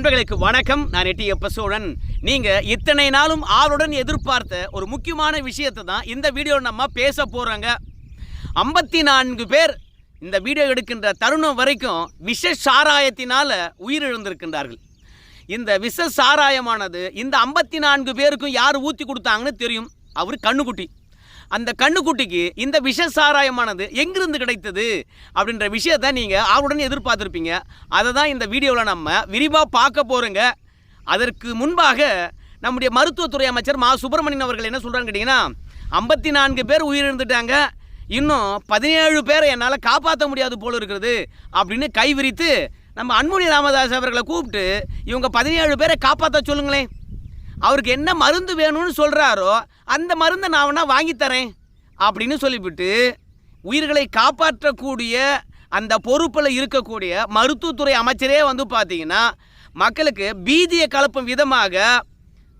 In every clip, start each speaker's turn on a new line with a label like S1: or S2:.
S1: அன்பர்களுக்கு வணக்கம். நான் எட்டி எப்ப சோழன் நீங்க இத்தனை நாளும் ஆளுடன் எதிர்பார்த்த ஒரு முக்கியமான விஷயத்தை தான் இந்த வீடியோவில் நம்ம பேச போறோங்க. ஐம்பத்தி நான்கு பேர் இந்த வீடியோ எடுக்கின்ற தருணம் வரைக்கும் விஷ சாராயத்தினால உயிரிழந்திருக்கின்றார்கள். இந்த விஷ சாராயமானது இந்த ஐம்பத்தி நான்கு பேருக்கும் யார் ஊற்றி கொடுத்தாங்கன்னு தெரியும். அவர் கண்ணுக்குட்டி. அந்த கண்ணுக்குட்டிக்கு இந்த விஷ சாராயமானது எங்கிருந்து கிடைத்தது அப்படின்ற விஷயத்தை நீங்கள் ஆர்வடன் எதிர்பார்த்துருப்பீங்க. அதை தான் இந்த வீடியோவில் நம்ம விரிவாக பார்க்க போகிறோங்க அதற்கு முன்பாக நம்முடைய மருத்துவத்துறை அமைச்சர் மா. சுப்பிரமணியன் அவர்கள் என்ன சொல்கிறான்னு கேட்டிங்கன்னா ஐம்பத்தி நான்கு பேர் உயிரிழந்துட்டாங்க. இன்னும் பதினேழு பேரை என்னால் காப்பாற்ற முடியாது போல் இருக்கிறது அப்படின்னு கைவிரித்து நம்ம அன்புமணி ராமதாஸ் அவர்களை கூப்பிட்டு இவங்க பதினேழு பேரை காப்பாற்ற சொல்லுங்களேன். அவருக்கு என்ன மருந்து வேணும்னு சொல்கிறாரோ அந்த மருந்தை நான் வேணா வாங்கித்தரேன் அப்படின்னு சொல்லிவிட்டு உயிர்களை காப்பாற்றக்கூடிய அந்த பொறுப்பில் இருக்கக்கூடிய மருத்துவத்துறை அமைச்சரே வந்து பார்த்தீங்கன்னா மக்களுக்கு பீதியை கலப்பும் விதமாக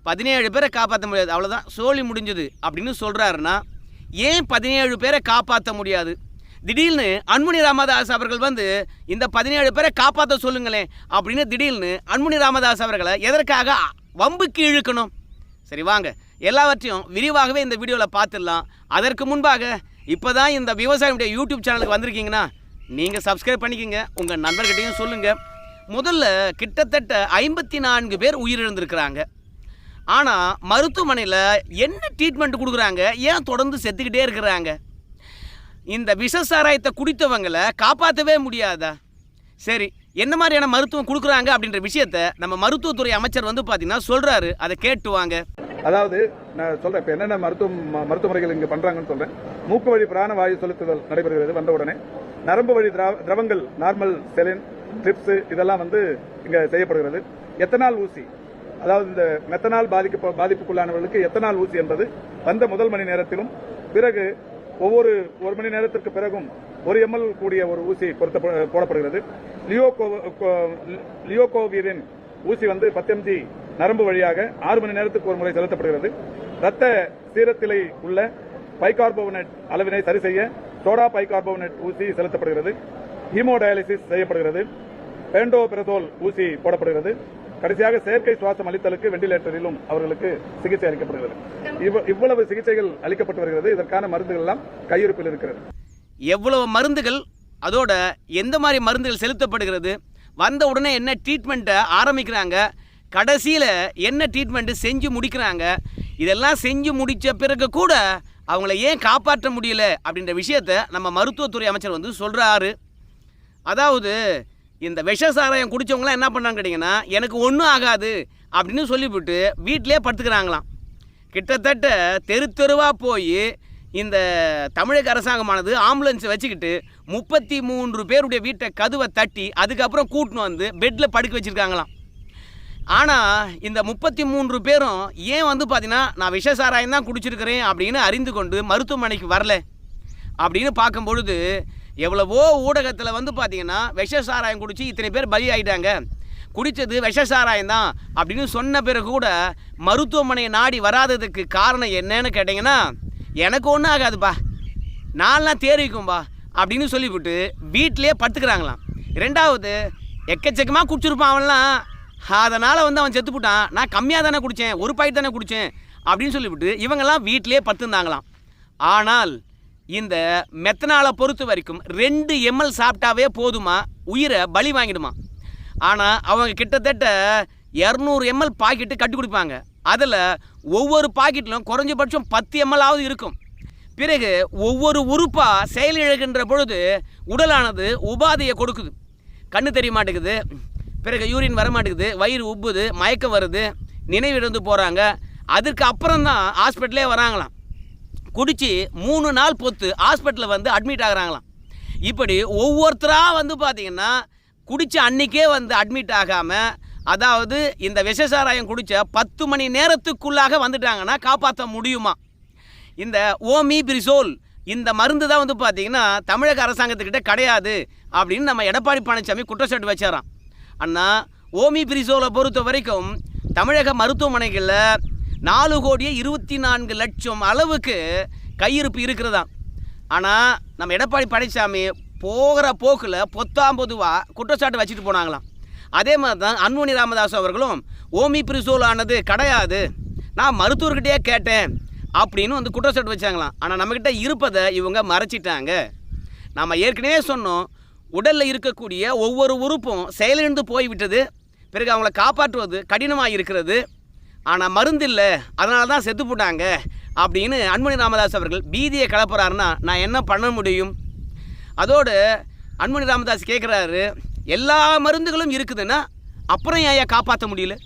S1: பதினேழு பேரை காப்பாற்ற முடியாது. அவ்வளோதான் சோழி முடிஞ்சது அப்படின்னு சொல்கிறாருன்னா ஏன் பதினேழு பேரை காப்பாற்ற முடியாது? திடீர்னு அன்முனி ராமதாஸ் அவர்கள் வந்து இந்த பதினேழு பேரை காப்பாற்ற சொல்லுங்களேன் அப்படின்னு திடீர்னு அன்முனி ராமதாஸ் அவர்களை எதற்காக வம்புக்கு இழுக்கணும் சரி வாங்க. எல்லாவற்றையும் விரிவாகவே இந்த வீடியோவில் பார்த்துடலாம். அதற்கு முன்பாக இப்போ தான் இந்த விவசாயியுடைய யூடியூப் சேனலுக்கு வந்திருக்கீங்கன்னா நீங்கள் சப்ஸ்கிரைப் பண்ணிக்கோங்க. உங்கள் நண்பர்கிட்டையும் சொல்லுங்கள் முதல்ல கிட்டத்தட்ட ஐம்பத்தி நான்கு பேர் உயிரிழந்திருக்கிறாங்க. ஆனால் மருத்துவமனையில் என்ன ட்ரீட்மெண்ட் கொடுக்குறாங்க? ஏன் தொடர்ந்து செத்துக்கிட்டே இருக்கிறாங்க? இந்த விஷ சாராயத்தை குடித்தவங்களை காப்பாற்றவே முடியாதா? சரி என்ன மாதிரியான மருத்துவம் கொடுக்குறாங்க அப்படின்ற விஷயத்த நம்ம மருத்துவத்துறை அமைச்சர் வந்து பார்த்தீங்கன்னா சொல்கிறாரு அதை கேட்டு வாங்க.
S2: அதாவது நான் சொல்றேன் இப்போ என்னென்ன மருத்துவ மருத்துவ முறைகள் இங்கே பண்றாங்கன்னு சொல்றேன். மூக்கு வழி பிராண வாயு செலுத்துதல் நடைபெறுகிறது வந்த உடனே. நரம்பு வழி திரா- திரவங்கள் நார்மல் செலின் ட்ரிப்ஸ் இதெல்லாம் வந்து இங்கே செய்யப்படுகிறது. எத்தனால் ஊசி அதாவது இந்த மெத்தனால் பாதிக்க பாதிப்புக்குள்ளானவர்களுக்கு எத்தனால் ஊசி என்பது வந்த முதல் மணி நேரத்திலும் பிறகு ஒவ்வொரு ஒரு மணி நேரத்திற்கு பிறகும் ஒரு எம்எல் கூடிய ஒரு ஊசி பொருத்த போடப்படுகிறது. லியோகோ கோ- லியோகோவிரின் ஊசி வந்து பத்தெம்ஜி நரம்பு வழியாக ஆறு மணி நேரத்துக்கு ஒரு முறை செலுத்தப்படுகிறது. ரத்த சீரத்திலை உள்ள பைகார்போனேட் அளவினை சரி செய்ய சோடா பைகார்போனேட் ஊசி செலுத்தப்படுகிறது. ஹீமோடயாலிசிஸ் செய்யப்படுகிறது. பெண்டோபிரசோல் ஊசி போடப்படுகிறது. கடைசியாக செயற்கை சுவாசம் அளித்தலுக்கு வெண்டிலேட்டரிலும் அவர்களுக்கு சிகிச்சை அளிக்கப்படுகிறது. இவ்வளவு சிகிச்சைகள் அளிக்கப்பட்டு வருகிறது. இதற்கான மருந்துகள் எல்லாம் கையிருப்பில் இருக்கிறது.
S1: எவ்வளவு மருந்துகள் அதோட எந்த மாதிரி மருந்துகள் செலுத்தப்படுகிறது வந்த உடனே என்ன ட்ரீட்மெண்ட்டை ஆரம்பிக்கிறாங்க கடைசியில் என்ன ட்ரீட்மெண்ட்டு செஞ்சு முடிக்கிறாங்க இதெல்லாம் செஞ்சு முடித்த பிறகு கூட அவங்கள ஏன் காப்பாற்ற முடியல அப்படின்ற விஷயத்த நம்ம மருத்துவத்துறை அமைச்சர் வந்து சொல்கிறாரு அதாவது இந்த விஷ சாராயம் குடித்தவங்களாம் என்ன பண்ணாங்க கேட்டிங்கன்னா எனக்கு ஒன்றும் ஆகாது அப்படின்னு சொல்லிவிட்டு வீட்டிலே படுத்துக்கிறாங்களாம். கிட்டத்தட்ட தெரு தெருவாக போய் இந்த தமிழக அரசாங்கமானது ஆம்புலன்ஸை வச்சுக்கிட்டு முப்பத்தி மூன்று பேருடைய வீட்டை கதவை தட்டி அதுக்கப்புறம் கூட்டின்னு வந்து பெட்டில் படுக்க வச்சுருக்காங்களாம். ஆனால் இந்த முப்பத்தி மூன்று பேரும் ஏன் வந்து பார்த்தீங்கன்னா நான் விஷ சாராயம் தான் குடிச்சிருக்கிறேன் அப்படின்னு அறிந்து கொண்டு மருத்துவமனைக்கு வரல. அப்படின்னு பார்க்கும்பொழுது எவ்வளவோ ஊடகத்தில் வந்து பார்த்தீங்கன்னா விஷ சாராயம் இத்தனை பேர் பலி ஆகிட்டாங்க குடித்தது விஷசாராயம் தான் அப்படின்னு சொன்ன பிறகு கூட மருத்துவமனையை நாடி வராததுக்கு காரணம் என்னன்னு கேட்டிங்கன்னா எனக்கு ஒன்றும் ஆகாதுப்பா. நான்லாம் தேறிக்கும்பா அப்படின்னு சொல்லிவிட்டு வீட்டிலே படுத்துக்கிறாங்களாம். ரெண்டாவது எக்கச்சக்கமாக குடிச்சிருப்பான் அவன்லாம். அதனால் வந்து அவன் செத்துப்புட்டான் நான் கம்மியாக தானே குடித்தேன் ஒரு பாக்கெட் தானே குடித்தேன் அப்படின்னு சொல்லிவிட்டு இவங்கெல்லாம் வீட்டிலே படுத்துருந்தாங்களாம். ஆனால் இந்த மெத்தனாலை பொறுத்த வரைக்கும் ரெண்டு எம்எல் சாப்பிட்டாவே போதுமா? உயிரை பலி வாங்கிடுமா? ஆனால் அவங்க கிட்டத்தட்ட இரநூறு எம்எல் பாக்கெட்டு கட்டி கொடுப்பாங்க. அதில் ஒவ்வொரு பாக்கெட்டிலும் குறைஞ்சபட்சம் பத்து எம்எல்லாவது இருக்கும். பிறகு ஒவ்வொரு உறுப்பாக செயலிழகின்ற பொழுது உடலானது உபாதையை கொடுக்குது. கண்ணு தெரிய மாட்டேங்குது. பிறகு யூரின் வர மாட்டேங்குது. வயிறு உப்புது மயக்கம் வருது நினைவிழந்து போகிறாங்க அதுக்கு அப்புறம் தான் ஹாஸ்பிட்டலே வராங்களாம். குடித்து மூணு நாள் பொத்து ஹாஸ்பிட்டலில் வந்து அட்மிட் ஆகுறாங்களாம். இப்படி ஒவ்வொருத்தராக வந்து பார்த்திங்கன்னா குடித்த அன்னைக்கே வந்து அட்மிட் ஆகாமல் அதாவது இந்த விஷசாராயம் குடித்த பத்து மணி நேரத்துக்குள்ளாக வந்துட்டாங்கன்னா காப்பாற்ற முடியுமா? இந்த ஓமி பிரிசோல் இந்த மருந்து தான் வந்து பார்த்திங்கன்னா தமிழக அரசாங்கத்துக்கிட்ட கிடையாது அப்படின்னு நம்ம எடப்பாடி பழனிசாமி குற்றச்சாட்டு வச்சாராம். அண்ணா ஓமி பிரிசோலை பொறுத்த வரைக்கும் தமிழக மருத்துவமனைகளில் நாலு கோடியே இருபத்தி நான்கு லட்சம் அளவுக்கு கையிருப்பு இருக்கிறதா ஆனால் நம்ம எடப்பாடி பழனிசாமி போகிற போக்கில் பொத்தாம் பொதுவாக குற்றச்சாட்டு வச்சுட்டு போனாங்களாம். அதே மாதிரி தான் அன்புமணி ராமதாஸ் அவர்களும் ஓமி பிரிசோல் ஆனது கிடையாது. நான் மருத்துவர்கிட்டயே கேட்டேன். அப்படின்னு வந்து குற்றச்சாட்டு வச்சாங்களாம். ஆனால் நம்மக்கிட்ட இருப்பதை இவங்க மறைச்சிட்டாங்க. நாம் ஏற்கனவே சொன்னோம் உடலில் இருக்கக்கூடிய ஒவ்வொரு உறுப்பும் செயலிழந்து போய்விட்டது. பிறகு அவங்கள காப்பாற்றுவது கடினமாக இருக்கிறது. ஆனால் மருந்து இல்லை. அதனால தான் செத்து போட்டாங்க. அப்படின்னு அன்புமணி ராமதாஸ் அவர்கள் பீதியை கலப்புறாருன்னா நான் என்ன பண்ண முடியும்? அதோடு அன்புமணி ராமதாஸ் கேட்குறாரு எல்லா மருந்துகளும் இருக்குதுன்னா அப்புறம் ஏன் காப்பாற்ற முடியல?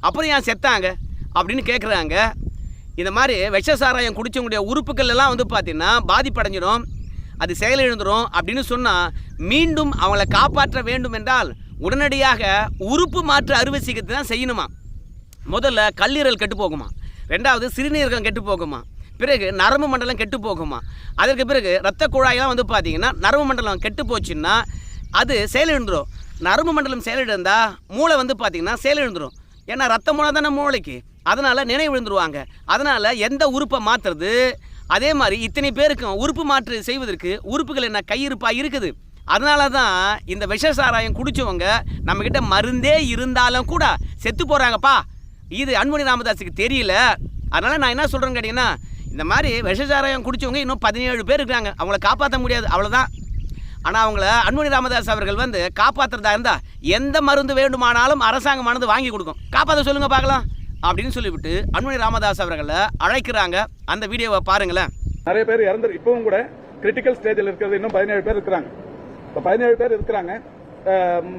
S1: அப்புறம் ஏன் செத்தாங்க? அப்படின்னு கேட்குறாங்க இந்த மாதிரி விஷ சாராயம் குடிச்சவங்களுடைய உறுப்புகள் எல்லாம் வந்து பார்த்திங்கன்னா பாதிப்படைஞ்சிடும். அது செயலிழந்துடும் அப்படின்னு சொன்னால் மீண்டும் அவங்கள காப்பாற்ற வேண்டும் என்றால் உடனடியாக உறுப்பு மாற்று அறுவை சிகிச்சை தான் செய்யணுமா? முதல்ல கல்லீரல் கெட்டு போகுமா? ரெண்டாவது சிறுநீரகம் கெட்டு போகுமா? பிறகு நரம்பு மண்டலம் கெட்டு போகுமா? அதற்கு பிறகு இரத்த குழாயெல்லாம் வந்து பார்த்தீங்கன்னா நரம்பு மண்டலம் கெட்டு போச்சுன்னா அது செயலிழந்துடும் நரம்பு மண்டலம் செயலிழந்தா மூளை வந்து பார்த்தீங்கன்னா செயலிழந்துடும் ஏன்னா ரத்த மூலம் தானே மூளைக்கு. அதனால் நினைவு விழுந்துருவாங்க. அதனால் எந்த உறுப்பை மாற்றுறது அதே மாதிரி இத்தனை பேருக்கும் உறுப்பு மாற்று செய்வதற்கு உறுப்புகள் என்ன கையிருப்பாக இருக்குது? அதனால தான் இந்த விஷ சாராயம் குடித்தவங்க நம்மக்கிட்ட மருந்தே இருந்தாலும் கூட செத்து போகிறாங்கப்பா இது அன்புமணி ராமதாஸுக்கு தெரியல. அதனால் நான் என்ன சொல்கிறேன்னு கேட்டிங்கன்னா இந்த மாதிரி விஷ சாராயம் குடித்தவங்க இன்னும் பதினேழு பேர் இருக்காங்க அவங்கள காப்பாற்ற முடியாது. அவ்வளோதான் ஆனால் அவங்கள அன்புமணி ராமதாஸ் அவர்கள் வந்து காப்பாற்றுறதா இருந்தால் எந்த மருந்து வேண்டுமானாலும் அரசாங்கமானது வாங்கி கொடுக்கும். காப்பாற்ற சொல்லுங்கள் பார்க்கலாம். அப்படின்னு சொல்லிவிட்டு அன்புமணி ராமதாஸ் அவர்களை அழைக்கிறாங்க. அந்த வீடியோவை பாருங்களேன்.
S2: நிறைய பேர் இறந்து இப்பவும் கூட கிரிட்டிக்கல் ஸ்டேஜில் இருக்கிறது இன்னும் பதினேழு பேர் இருக்கிறாங்க. இப்போ பதினேழு பேர் இருக்கிறாங்க.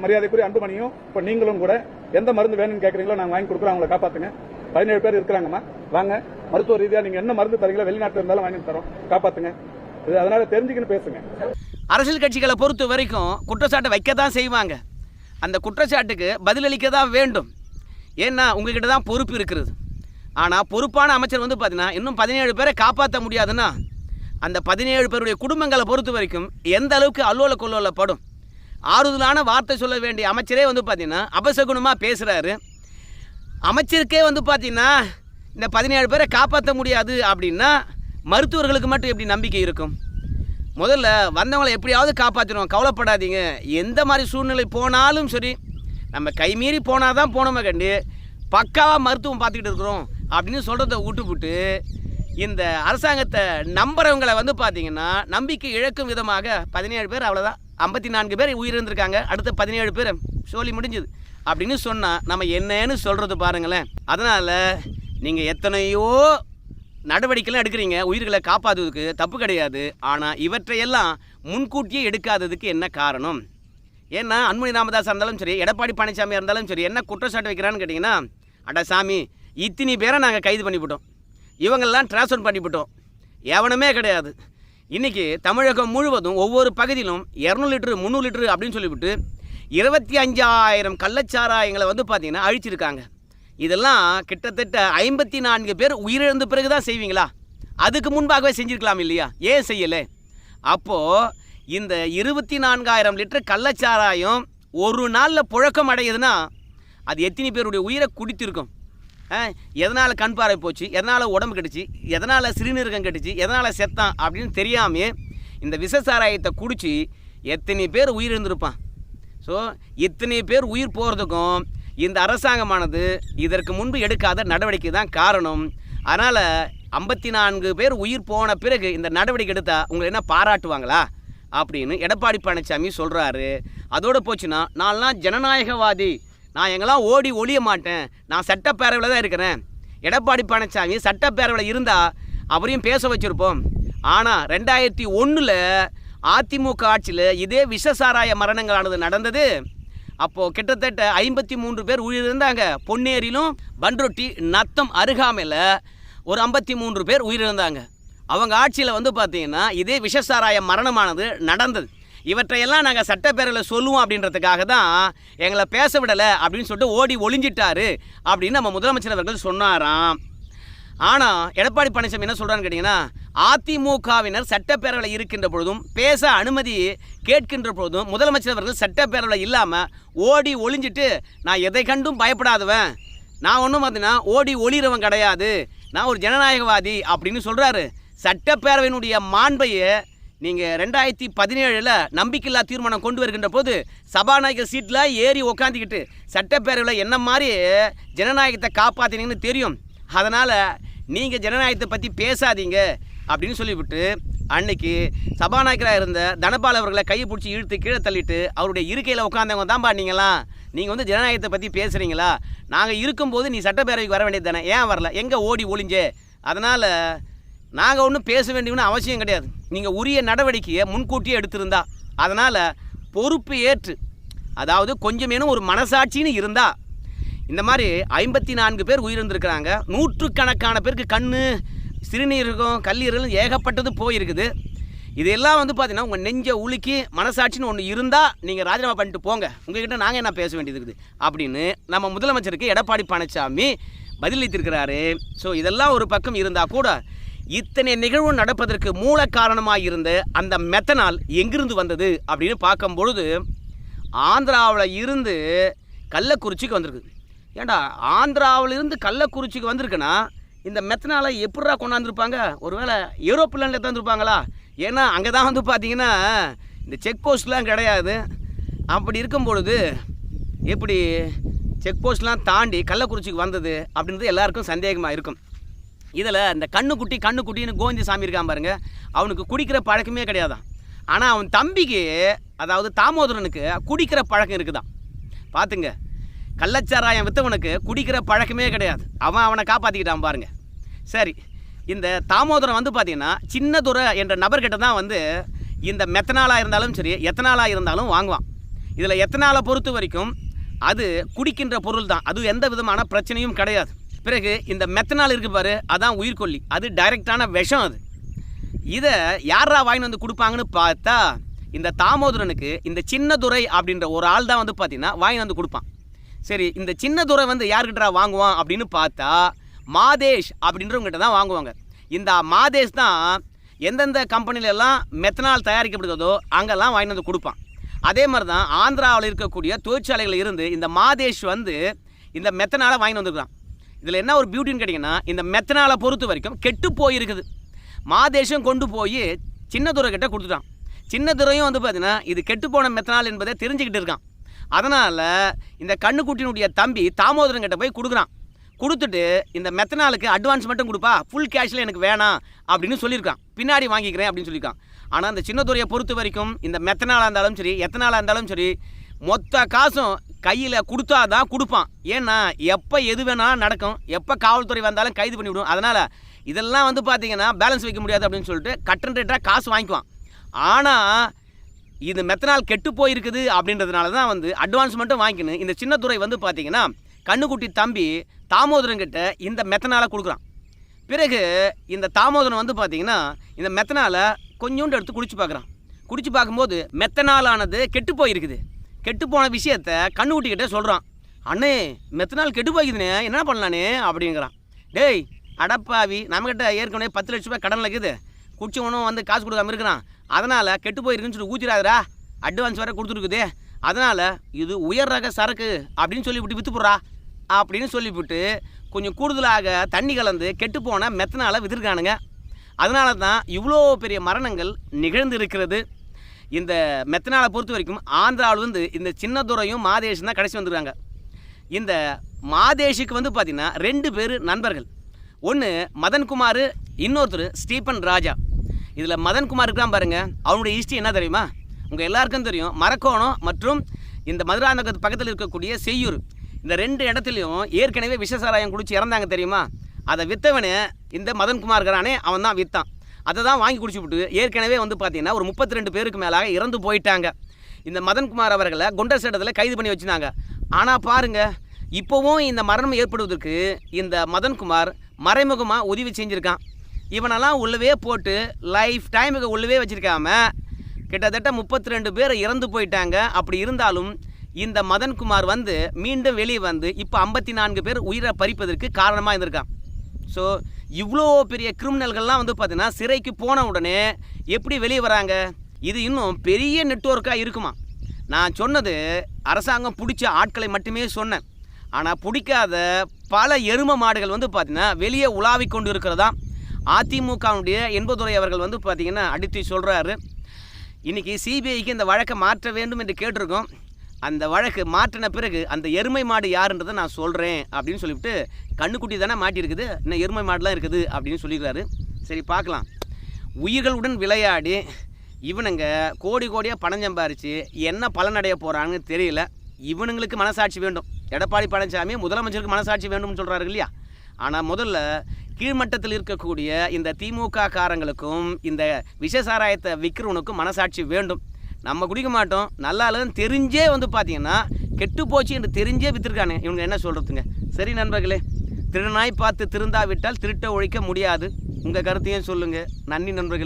S2: மரியாதைக்குரிய அன்புமணியும் இப்போ நீங்களும் கூட எந்த மருந்து வேணும்னு கேட்குறீங்களோ நாங்கள் வாங்கி கொடுக்குறோம். அவங்கள காப்பாற்றுங்க பதினேழு பேர் இருக்கிறாங்கம்மா. வாங்க. மருத்துவ ரீதியாக நீங்கள் என்ன மருந்து தரீங்களோ வெளிநாட்டில் இருந்தாலும் வாங்கி தரோம். காப்பாற்றுங்க இது அதனால தெரிஞ்சுக்கின்னு பேசுங்க.
S1: அரசியல் கட்சிகளை பொறுத்த வரைக்கும் குற்றச்சாட்டை வைக்க தான் செய்வாங்க. அந்த குற்றச்சாட்டுக்கு பதிலளிக்க தான் வேண்டும். ஏன்னா உங்ககிட்ட தான் பொறுப்பு இருக்கிறது. ஆனால் பொறுப்பான அமைச்சர் வந்து பார்த்தீங்கன்னா இன்னும் பதினேழு பேரை காப்பாற்ற முடியாதுன்னா அந்த பதினேழு பேருடைய குடும்பங்களை பொறுத்த வரைக்கும் எந்த அளவுக்கு அல்லோல கொல்லோலப்படும் ஆறுதலான வார்த்தை சொல்ல வேண்டிய அமைச்சரே வந்து பார்த்தீங்கன்னா அபசகுணமாக பேசுகிறாரு அமைச்சருக்கே வந்து பார்த்தீங்கன்னா இந்த பதினேழு பேரை காப்பாற்ற முடியாது அப்படின்னா மருத்துவர்களுக்கு மட்டும் எப்படி நம்பிக்கை இருக்கும்? முதல்ல வந்தவங்களை எப்படியாவது காப்பாற்றிடுவோம் கவலைப்படாதீங்க. எந்த மாதிரி சூழ்நிலை போனாலும் சரி நம்ம கைமீறி போனால் தான் போனோமே கண்டு பக்காவாக மருத்துவம் பார்த்துக்கிட்டு இருக்கிறோம் அப்படின்னு சொல்கிறத விட்டுப்புட்டு இந்த அரசாங்கத்தை நம்புறவங்களை வந்து பார்த்தீங்கன்னா நம்பிக்கை இழக்கும் விதமாக பதினேழு பேர் அவ்வளோதான் ஐம்பத்தி நான்கு பேர் உயிரிழந்திருக்காங்க. அடுத்த பதினேழு பேர் சோழி முடிஞ்சுது அப்படின்னு சொன்னால் நம்ம என்னன்னு சொல்கிறது பாருங்களேன். அதனால் நீங்கள் எத்தனையோ நடவடிக்கைலாம் எடுக்கிறீங்க. உயிர்களை காப்பாத்துவதுக்கு தப்பு கிடையாது. ஆனால் இவற்றையெல்லாம் முன்கூட்டியே எடுக்காததுக்கு என்ன காரணம்? ஏன்னா அன்புமணி ராமதாஸ் இருந்தாலும் சரி எடப்பாடி பழனிசாமி இருந்தாலும் சரி என்ன குற்றச்சாட்டு வைக்கிறான்னு கேட்டிங்கன்னா அட சாமி இத்தினி பேரை நாங்கள் கைது பண்ணிவிட்டோம். இவங்கெல்லாம் ட்ரான்ஸ்ஃபர் பண்ணிவிட்டோம். எவனுமே கிடையாது. இன்றைக்கி தமிழகம் முழுவதும் ஒவ்வொரு பகுதியிலும் இரநூறு லிட்டரு முந்நூறு லிட்ரு அப்படின்னு சொல்லிவிட்டு இருபத்தி அஞ்சாயிரம் கள்ளச்சாராயங்களை வந்து பார்த்திங்கன்னா அழிச்சிருக்காங்க. இதெல்லாம் கிட்டத்தட்ட ஐம்பத்தி நான்கு பேர் உயிரிழந்த பிறகு தான் செய்வீங்களா? அதுக்கு முன்பாகவே செஞ்சிருக்கலாம் இல்லையா? ஏன் செய்யலை? அப்போது இந்த இருபத்தி நான்காயிரம் லிட்டர் கள்ளச்சாராயம் ஒரு நாளில் புழக்கம் அடையுதுன்னா அது எத்தனை பேருடைய உயிரை குடித்திருக்கும்? எதனால் கண் பார்வை போச்சு? எதனால் உடம்பு கெட்டுச்சு எதனால் சிறுநீரகம் கெட்டுச்சு எதனால் செத்தான் அப்படின்னு தெரியாமே இந்த விஷ சாராயத்தை குடித்து எத்தனை பேர் உயிரிழந்திருப்பான்? ஸோ இத்தனை பேர் உயிர் போகிறதுக்கும் இந்த அரசாங்கமானது இதற்கு முன்பு எடுக்காத நடவடிக்கை தான் காரணம். அதனால் ஐம்பத்தி நான்கு பேர் உயிர் போன பிறகு இந்த நடவடிக்கை எடுத்தால் உங்களை என்ன பாராட்டுவாங்களா? அப்படின்னு எடப்பாடி பழனிசாமி சொல்கிறாரு அதோடு போச்சுன்னா நான்லாம் ஜனநாயகவாதி. நான் எங்கெல்லாம் ஓடி ஒழிய மாட்டேன். நான் சட்டப்பேரவையில் தான் இருக்கிறேன். எடப்பாடி பழனிசாமி சட்டப்பேரவையில் இருந்தால் அவரையும் பேச வச்சுருப்போம். ஆனால் ரெண்டாயிரத்தி ஒன்றில் அதிமுக ஆட்சியில் இதே விஷசாராய மரணங்களானது நடந்தது. அப்போது கிட்டத்தட்ட ஐம்பத்தி மூன்று பேர் உயிரிழந்தாங்க. பொன்னேரியிலும் பன்ரொட்டி நத்தம் அருகாமையில் ஒரு ஐம்பத்தி மூன்று பேர் உயிரிழந்தாங்க. அவங்க ஆட்சியில் வந்து பார்த்தீங்கன்னா இதே விஷசாராய மரணமானது நடந்தது. இவற்றையெல்லாம் நாங்கள் சட்டப்பேரவையில் சொல்லுவோம் அப்படின்றதுக்காக தான் எங்களை பேச விடலை அப்படின்னு சொல்லிட்டு ஓடி ஒளிஞ்சிட்டாரு அப்படின்னு நம்ம முதலமைச்சர் அவர்கள் சொன்னாராம். ஆனால் எடப்பாடி பழனிசாமி என்ன சொல்கிறான்னு கேட்டிங்கன்னா அதிமுகவினர் சட்டப்பேரவையில் இருக்கின்ற பொழுதும் பேச அனுமதி கேட்கின்ற பொழுதும் முதலமைச்சர் அவர்கள் சட்டப்பேரவையில் இல்லாமல் ஓடி ஒளிஞ்சிட்டு நான் எதை கண்டும் பயப்படாதவன். நான் ஒன்றும் பார்த்தீங்கன்னா ஓடி ஒளிரவன் கிடையாது. நான் ஒரு ஜனநாயகவாதி அப்படின்னு சொல்கிறாரு சட்டப்பேரவையினுடைய மாண்பையை நீங்கள் ரெண்டாயிரத்தி பதினேழில் நம்பிக்கையில்லா தீர்மானம் கொண்டு வருகின்ற போது சபாநாயகர் சீட்டில் ஏறி உக்காந்துக்கிட்டு சட்டப்பேரவையில் என்ன மாதிரி ஜனநாயகத்தை காப்பாற்றினீங்கன்னு தெரியும். அதனால் நீங்கள் ஜனநாயகத்தை பற்றி பேசாதீங்க அப்படின்னு சொல்லிவிட்டு அன்னைக்கு சபாநாயகராக இருந்த தனபால் அவர்களை கையை பிடிச்சி இழுத்து கீழே தள்ளிட்டு அவருடைய இருக்கையில் உட்காந்தவங்க தான்ப்பா நீங்களாம் நீங்கள் வந்து ஜனநாயகத்தை பற்றி பேசுகிறீங்களா நாங்கள் இருக்கும்போது நீ சட்டப்பேரவைக்கு வர வேண்டியது தானே ஏன் வரல? எங்கே ஓடி ஒளிஞ்சே? அதனால் நாங்கள் ஒன்றும் பேச வேண்டியவனு அவசியம் கிடையாது. நீங்கள் உரிய நடவடிக்கையை முன்கூட்டியே எடுத்திருந்தா. அதனால் பொறுப்பு ஏற்று அதாவது கொஞ்சமேனும் ஒரு மனசாட்சின்னு இருந்தால் இந்த மாதிரி ஐம்பத்தி நான்கு பேர் உயிரிழந்திருக்கிறாங்க. நூற்றுக்கணக்கான பேருக்கு கண்ணு சிறுநீரகம் கல்லீரலும் ஏகப்பட்டது போயிருக்குது. இதெல்லாம் வந்து பார்த்தீங்கன்னா உங்கள் நெஞ்ச உலுக்கி மனசாட்சின்னு ஒன்று இருந்தால் நீங்கள் ராஜினாமா பண்ணிட்டு போங்க. உங்ககிட்ட நாங்கள் என்ன பேச வேண்டியது இருக்குது? அப்படின்னு நம்ம முதலமைச்சருக்கு எடப்பாடி பழனிசாமி பதிலளித்திருக்கிறாரு. ஸோ இதெல்லாம் ஒரு பக்கம் இருந்தால் கூட இத்தனை நிகழ்வு நடப்பதற்கு மூல காரணமாக இருந்த அந்த மெத்தனால் எங்கிருந்து வந்தது? அப்படின்னு பார்க்கும் பொழுது ஆந்திராவில் இருந்து கள்ளக்குறிச்சிக்கு வந்திருக்குது. ஏன்டா ஆந்திராவில் இருந்து கள்ளக்குறிச்சிக்கு வந்திருக்குன்னா இந்த மெத்தனாலை எப்படா கொண்டாந்துருப்பாங்க? ஒருவேளை ஏரோப்ளேனில் தந்துருப்பாங்களா ஏன்னா அங்கே தான் வந்து பார்த்தீங்கன்னா இந்த செக் போஸ்ட்லாம் கிடையாது. அப்படி இருக்கும் பொழுது எப்படி செக் போஸ்ட்லாம் தாண்டி கள்ளக்குறிச்சிக்கு வந்தது அப்படின்றது எல்லாருக்கும் சந்தேகமாக இருக்கும். இதில் இந்த கண்ணுக்குட்டி கண்ணுக்குட்டின்னு கோவிந்த சாமி இருக்கான் பாருங்க. அவனுக்கு குடிக்கிற பழக்கமே கிடையாதான். ஆனால் அவன் தம்பிக்கு அதாவது தாமோதரனுக்கு குடிக்கிற பழக்கம் இருக்குதான். பார்த்துங்க கள்ளச்சாராயம் வித்தவனுக்கு குடிக்கிற பழக்கமே கிடையாது. அவன் அவனை காப்பாற்றிக்கிட்டான் பாருங்க. சரி இந்த தாமோதரம் வந்து பார்த்தீங்கன்னா சின்னதுரை என்ற நபர்கிட்ட தான் வந்து இந்த மெத்தனாலாக இருந்தாலும் சரி எத்தனாலாக இருந்தாலும் வாங்குவான். இதில் எத்தனாலை பொறுத்த வரைக்கும் அது குடிக்கின்ற பொருள் தான். அது எந்த விதமான பிரச்சனையும் கிடையாது. பிறகு இந்த மெத்தனால் இருக்கு பாரு அதான் உயிர்கொல்லி அது டைரெக்டான விஷம் அது. இதை யாரா வாங்கின்னு வந்து கொடுப்பாங்கன்னு பார்த்தா இந்த தாமோதரனுக்கு இந்த சின்னதுரை அப்படின்ற ஒரு ஆள் தான் வந்து பார்த்தீங்கன்னா வாங்கின்னு வந்து கொடுப்பான். சரி இந்த சின்ன துறை வந்து யார்கிட்டடா வாங்குவான் அப்படின்னு பார்த்தா மாதேஷ் அப்படின்றவங்ககிட்ட தான் வாங்குவாங்க. இந்த மாதேஷ் தான் எந்தெந்த கம்பெனில எல்லாம் மெத்தனால் தயாரிக்கப்படுகிறதோ அங்கெல்லாம் வாங்கிட்டு வந்து கொடுப்பான். அதே மாதிரி தான் ஆந்திராவில் இருக்கக்கூடிய தொழிற்சாலைகள் இருந்து இந்த மாதேஷ் வந்து இந்த மெத்தனாலை வாங்கிட்டு வந்துருக்கான் இதில் என்ன ஒரு பியூட்டின்னு கேட்டிங்கன்னா இந்த மெத்தனாலை பொறுத்த வரைக்கும் கெட்டு போயிருக்குது. மாதேஷம் கொண்டு போய் சின்னதுரை கிட்ட கொடுத்துட்டான். சின்னதுரையும் வந்து பார்த்தீங்கன்னா இது கெட்டுப்போன மெத்தனால் என்பதை தெரிஞ்சுக்கிட்டு இருக்கான். அதனால் இந்த கண்ணுக்குட்டியினுடைய தம்பி தாமோதரன் கிட்ட போய் கொடுக்குறான். கொடுத்துட்டு இந்த மெத்தனாலுக்கு அட்வான்ஸ் மட்டும் கொடுப்பா ஃபுல் கேஷில் எனக்கு வேணாம் அப்படின்னு சொல்லியிருக்கான். பின்னாடி வாங்கிக்கிறேன் அப்படின்னு சொல்லியிருக்கான். ஆனால் அந்த சின்னதுரையை பொறுத்த வரைக்கும் இந்த மெத்தனாலாக இருந்தாலும் சரி எத்தனாலாக இருந்தாலும் சரி மொத்த காசும் கையில் கொடுத்தா தான் கொடுப்பான். ஏன்னா எப்போ எது வேணாலும் நடக்கும். எப்போ காவல்துறை வந்தாலும் கைது பண்ணிவிடும் அதனால் இதெல்லாம் வந்து பார்த்தீங்கன்னா பேலன்ஸ் வைக்க முடியாது அப்படின்னு சொல்லிட்டு கட்டன் ரேட்டாக காசு வாங்கிக்குவான். ஆனால் இது மெத்தனால் கெட்டு போயிருக்குது அப்படின்றதுனால தான் வந்து அட்வான்ஸ் மட்டும் வாங்கிக்கணும். இந்த சின்னத்துறை வந்து பார்த்தீங்கன்னா கண்ணுக்குட்டி தம்பி தாமோதரன் கிட்ட இந்த மெத்தனாலை கொடுக்குறான். பிறகு இந்த தாமோதரன் வந்து பார்த்தீங்கன்னா இந்த மெத்தனாலை கொஞ்சோண்டு எடுத்து குடிச்சு பார்க்குறான் குடிச்சு பார்க்கும்போது மெத்தனாலானது கெட்டு போயிருக்குது. கெட்டு போன விஷயத்த கண்ணுக்குட்டி சொல்கிறான் அண்ணே மெத்தனால் கெட்டு போய்க்குதுண்ணே என்ன பண்ணலானே அப்படிங்கிறான். டேய் அடப்பாவி நம்மக்கிட்ட ஏற்கனவே பத்து லட்ச ரூபாய் கடன் இருக்குது. குடிச்சவனும் வந்து காசு கொடுக்காம இருக்கிறான். அதனால் கெட்டு போயிருக்குன்னு சொல்லி ஊற்றிடாதரா அட்வான்ஸ் வேறு கொடுத்துருக்குதே. அதனால் இது உயர் ரக சரக்கு அப்படின்னு சொல்லிவிட்டு விற்றுப்புறா அப்படின்னு சொல்லிவிட்டு கொஞ்சம் கூடுதலாக தண்ணி கலந்து கெட்டுப்போன மெத்தனால் விற்றுருக்கானுங்க அதனால தான் இவ்வளோ பெரிய மரணங்கள் நிகழ்ந்து இருக்கிறது. இந்த மெத்தனாலை பொறுத்த வரைக்கும் ஆந்திராவில் வந்து இந்த சின்னதுரையும் மாதேஷும் தான் கடைசி வந்துருக்காங்க. இந்த மாதேஷுக்கு வந்து பார்த்திங்கன்னா ரெண்டு பேர் நண்பர்கள். ஒன்று மதன்குமார் இன்னொருத்தர் ஸ்டீபன் ராஜா. இதில் மதன்குமார் இருக்கான் பாருங்க. அவனுடைய ஹிஸ்ட்ரி என்ன தெரியுமா? உங்கள் எல்லாருக்கும் தெரியும். மரக்கோணம் மற்றும் இந்த மதுராந்தகத்து பக்கத்தில் இருக்கக்கூடிய செய்யூர். இந்த ரெண்டு இடத்துலையும் ஏற்கனவே விஷசாராயம் குடிச்சு இறந்தாங்க தெரியுமா? அதை விற்றவனே இந்த மதன்குமார் இருக்கிறானே அவன் தான் விற்றான் அதை தான் வாங்கி குடிச்சு விட்டு ஏற்கனவே வந்து பார்த்தீங்கன்னா ஒரு முப்பத்தி ரெண்டு பேருக்கு மேலாக இறந்து போயிட்டாங்க. இந்த மதன்குமார் அவர்களை குண்டர் சேட்டத்தில் கைது பண்ணி வச்சுருந்தாங்க. ஆனால் பாருங்கள் இப்போவும் இந்த மரணம் ஏற்படுவதற்கு இந்த மதன்குமார் மறைமுகமாக உதவி செஞ்சுருக்கான். இவனெல்லாம் உள்ளவே போட்டு லைஃப் டைமுக்கு உள்ளவே வச்சுருக்காம கிட்டத்தட்ட முப்பத்தி ரெண்டு பேர் இறந்து போயிட்டாங்க. அப்படி இருந்தாலும் இந்த மதன்குமார் வந்து மீண்டும் வெளியே வந்து இப்போ ஐம்பத்தி நான்கு பேர் உயிரை பறிப்பதற்கு காரணமாக இருந்திருக்கான். ஸோ இவ்வளோ பெரிய கிரிமினல்கள்லாம் வந்து பார்த்தீங்கன்னா சிறைக்கு போன உடனே எப்படி வெளியே வராங்க? இது இன்னும் பெரிய நெட்வொர்க்காக இருக்குமா? நான் சொன்னது அரசாங்கம் பிடிச்ச ஆட்களை மட்டுமே சொன்னேன். ஆனால் பிடிக்காத பல எரும மாடுகள் வந்து பார்த்தீங்கன்னா வெளியே உலாவிக் கொண்டு இருக்கிறதா அதிமுகவுடைய என்பதுரை அவர்கள் வந்து பார்த்திங்கன்னா அடித்து சொல்கிறாரு இன்றைக்கி சிபிஐக்கு இந்த வழக்கை மாற்ற வேண்டும் என்று கேட்டிருக்கோம். அந்த வழக்கு மாற்றின பிறகு அந்த எருமை மாடு யாருன்றதை நான் சொல்கிறேன் அப்படின்னு சொல்லிவிட்டு கண்ணுக்குட்டி தானே மாட்டியிருக்குது. இன்னும் எருமை மாடுலாம் இருக்குது அப்படின்னு சொல்லிக்கிறாரு. சரி பார்க்கலாம். உயிர்களுடன் விளையாடி இவனுங்க கோடி கோடியாக பணம் சம்பாரித்து என்ன பலனடைய போகிறாங்கன்னு தெரியல. இவனுங்களுக்கு மனசாட்சி வேண்டும். எடப்பாடி பழனிசாமி முதலமைச்சருக்கு மனசாட்சி வேண்டும்னு சொல்கிறாரு இல்லையா? ஆனால் முதல்ல கீழ்மட்டத்தில் இருக்கக்கூடிய இந்த திமுக காரங்களுக்கும் இந்த விஷசாராயத்தை விற்கிறவனுக்கும் மனசாட்சி வேண்டும். நம்ம குடிக்க மாட்டோம். நல்லா இல்லைன்னு தெரிஞ்சே வந்து பார்த்தீங்கன்னா கெட்டு போச்சு என்று தெரிஞ்சே விற்றுருக்கானே இவங்க என்ன சொல்கிறதுங்க சரி நண்பர்களே திருநாய் பார்த்து திருந்தாவிட்டால் திருட்ட ஒழிக்க முடியாது. உங்கள் கருத்தையும் சொல்லுங்கள் நன்றி நண்பர்களே.